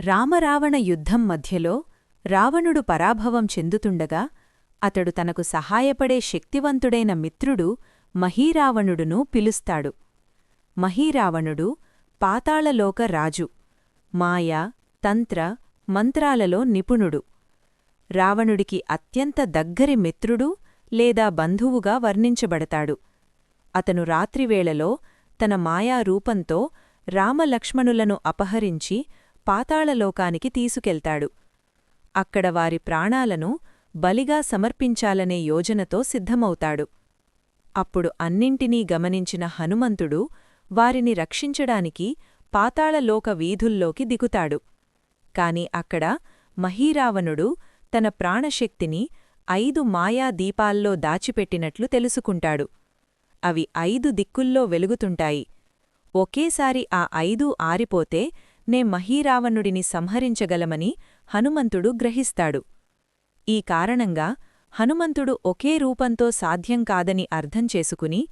రామరావణ యుద్ధం మధ్యలో రావణుడు పరాభవం చెందుతుండగా అతడు తనకు సహాయపడే శక్తివంతుడైన మిత్రుడు మహీరావణుడును పిలుస్తాడు. మహీరావణుడు పాతాళలోక రాజు మాయ తంత్ర మంత్రాలలో నిపుణుడు. రావణుడికి అత్యంత దగ్గరి మిత్రుడు లేదా బంధువుగా వర్ణించబడతాడు. అతను రాత్రివేళలో తన మాయారూపంతో రామలక్ష్మణులను అపహరించి పాతాళలోకానికి తీసుకెళ్తాడు. అక్కడ వారి ప్రాణాలను బలిగా సమర్పించాలనే యోజనతో సిద్ధమవుతాడు. అప్పుడు అన్నింటినీ గమనించిన హనుమంతుడు వారిని రక్షించడానికి పాతాళలోక వీధుల్లోకి దిగుతాడు. కాని అక్కడ మహీరావణుడు తన ప్రాణశక్తిని ఐదు మాయా దీపాల్లో దాచిపెట్టినట్లు తెలుసుకుంటాడు. అవి ఐదు దిక్కుల్లో వెలుగుతుంటాయి. ఒకేసారి ఆ ఐదూ ఆరిపోతే నే మహీరావణుడిని సంహరించగలమని హనుమంతుడు గ్రహిస్తాడు. ఈ కారణంగా హనుమంతుడు ఒకే రూపంతో సాధ్యం కాదని అర్థం చేసుకుని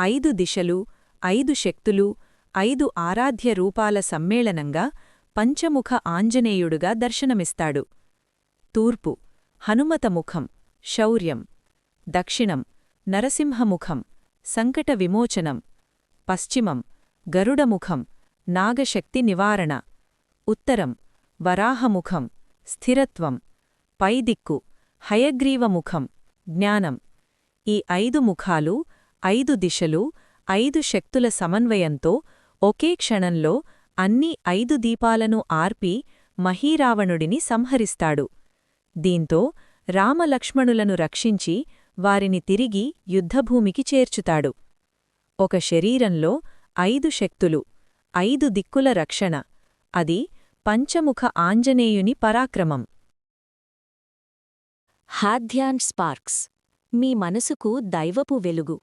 ఐదు దిశలు ఐదు శక్తులు ఐదు ఆరాధ్య రూపాల సమ్మేళనంగా పంచముఖ ఆంజనేయుడుగా దర్శనమిస్తాడు. తూర్పు హనుమతముఖం శౌర్యం. దక్షిణం నరసింహముఖం సంకట విమోచనం. పశ్చిమం గరుడముఖం నాగశక్తి నివారణ. ఉత్తరం వరాహముఖం స్థిరత్వం. పైదిక్కు హయగ్రీవముఖం జ్ఞానం. ఈ ఐదు ముఖాలు ఐదు దిశలు ఐదు శక్తుల సమన్వయంతో ఒకే క్షణంలో అన్ని ఐదు దీపాలను ఆర్పి మహీరావణుడిని సంహరిస్తాడు. దీంతో రామలక్ష్మణులను రక్షించి వారిని తిరిగి యుద్ధభూమికి చేర్చుతాడు. ఒక శరీరంలో ఐదు శక్తులు ఐదు దిక్కుల రక్షణ. అది పంచముఖ ఆంజనేయుని పరాక్రమం. హాధ్యాన్ స్పార్క్స్. మీ మనసుకు దైవపు వెలుగు.